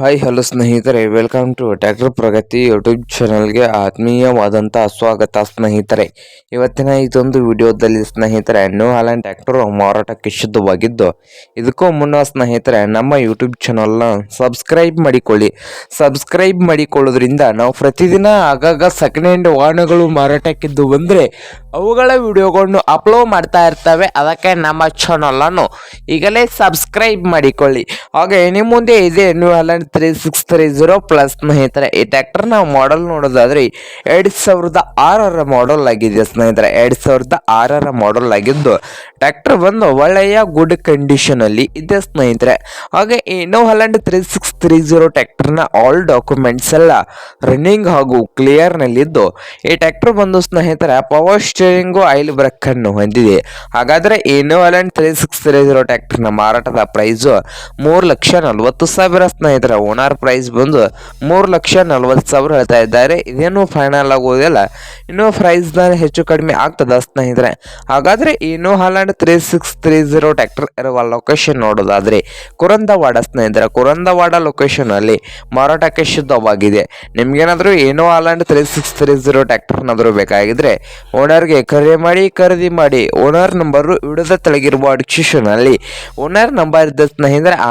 Hi hello ಸ್ನೇಹಿತರೆ. Welcome to tractor Pragati YouTube ಚಾನಲ್ಗೆ ಆತ್ಮೀಯವಾದಂಥ ಸ್ವಾಗತ ಸ್ನೇಹಿತರೆ. ಇವತ್ತಿನ ಇದೊಂದು ವಿಡಿಯೋದಲ್ಲಿ ಸ್ನೇಹಿತರೆ ನ್ಯೂ ಹಾಲೆಂಡ್ ಟ್ಯಾಕ್ಟರ್ ಮಾರಾಟಕ್ಕೆ ಶುದ್ಧವಾಗಿದ್ದು, ಇದಕ್ಕೂ ಮುನ್ನ ಸ್ನೇಹಿತರೆ, ನಮ್ಮ ಯೂಟ್ಯೂಬ್ ಚಾನಲ್ನ ಸಬ್ಸ್ಕ್ರೈಬ್ ಮಾಡಿಕೊಳ್ಳಿ. ಸಬ್ಸ್ಕ್ರೈಬ್ ಮಾಡಿಕೊಳ್ಳೋದ್ರಿಂದ ನಾವು ಪ್ರತಿದಿನ ಆಗಾಗ ಸೆಕೆಂಡ್ ಹ್ಯಾಂಡ್ ವಾಹನಗಳು ಮಾರಾಟಕ್ಕಿದ್ದು ಬಂದರೆ, ಅವುಗಳ ವಿಡಿಯೋಗಳನ್ನು ಅಪ್ಲೋಡ್ ಮಾಡ್ತಾ ಇರ್ತವೆ. ಅದಕ್ಕೆ ನಮ್ಮ ಚಾನಲನ್ನು ಈಗಲೇ ಸಬ್ಸ್ಕ್ರೈಬ್ ಮಾಡಿಕೊಳ್ಳಿ. ಹಾಗೆ ನಿಮ್ಮ ಮುಂದೆ ಇದೆ New Holland three six three zero plus ಸ್ನೇಹಿತರೆ. ಈ ಟ್ರ್ಯಾಕ್ಟರ್ನ ಮಾಡೆಲ್ ನೋಡೋದಾದ್ರೆ, ಎರಡು ಸಾವಿರದ ಆರರ ಮಾಡೆಲ್ ಆಗಿದೆ ಸ್ನೇಹಿತರೆ. ಎರಡು ಸಾವಿರದ ಆರರ ಮಾಡೆಲ್ ಆಗಿದ್ದು ಟ್ಯಾಕ್ಟರ್ ಬಂದು ಒಳ್ಳೆಯ ಗುಡ್ ಕಂಡೀಷನ್ ಅಲ್ಲಿ ಇದೆ ಸ್ನೇಹಿತರೆ. ಹಾಗೆ, ಈ New Holland three six three zero ಟ್ಯಾಕ್ಟರ್ನ all documents ಎಲ್ಲ ರನ್ನಿಂಗ್ ಹಾಗೂ ಕ್ಲಿಯರ್ ಕ್ಲಿಯರ್ನಲ್ಲಿದ್ದು ಈ ಟ್ಯಾಕ್ಟರ್ ಬಂದು ಸ್ನೇಹಿತರೆ ಪವರ್ ಸ್ಟೇರಿಂಗು ಆಯಿಲ್ ಬ್ರೇಕ್ ಅನ್ನು ಹೊಂದಿದೆ. ಹಾಗಾದ್ರೆ ಈ New Holland three six three zero ಟ್ಯಾಕ್ಟರ್ನ ಮಾರಾಟದ ಪ್ರೈಸ್ ಮೂರು ಲಕ್ಷ ನಲ್ವತ್ತು ಸಾವಿರ ಸ್ನೇಹಿತರ, ಓನರ್ ಪ್ರೈಸ್ ಬಂದು ಮೂರು ಲಕ್ಷ ನಲ್ವತ್ತು ಸಾವಿರ ಹೇಳ್ತಾ ಇದ್ದಾರೆ. ಇದೇನು ಫೈನಲ್ ಆಗೋದಿಲ್ಲ ಇನ್ನೂ ಪ್ರೈಸ್ನ ಹೆಚ್ಚು ಕಡಿಮೆ ಆಗ್ತದ ಸ್ನೇಹಿತರೆ. ಹಾಗಾದರೆ ಇನ್ನೂ Holland three six three zero tractor ಇರುವ ಲೊಕೇಶನ್ ನೋಡೋದಾದ್ರೆ ಕುರಂದವಾಡ ಸ್ನೇಹಿತರ. ಕುರಂದವಾಡ ಲೊಕೇಶನ್ ಅಲ್ಲಿ ಮಾರಾಟಕ್ಕೆ ಶುದ್ಧವಾಗಿದೆ. ನಿಮಗೇನಾದರೂ ಏನೋ Holland three six three zero ಟ್ಯಾಕ್ಟರ್ನಾದರೂ ಬೇಕಾಗಿದ್ದರೆ ಓನರ್ಗೆ ಕರೆ ಮಾಡಿ, ಖರೀದಿ ಮಾಡಿ ಓನರ್ ನಂಬರು ವಿಡಿಯೋದ ತೆಳಗಿರುವ ಡಿಸ್ಕ್ರಿಪ್ಷನ್ ಅಲ್ಲಿ ಓನರ್ ನಂಬರ್ ಇದ್ದ ಸ್ನೇಹಿತರೆ, ಆ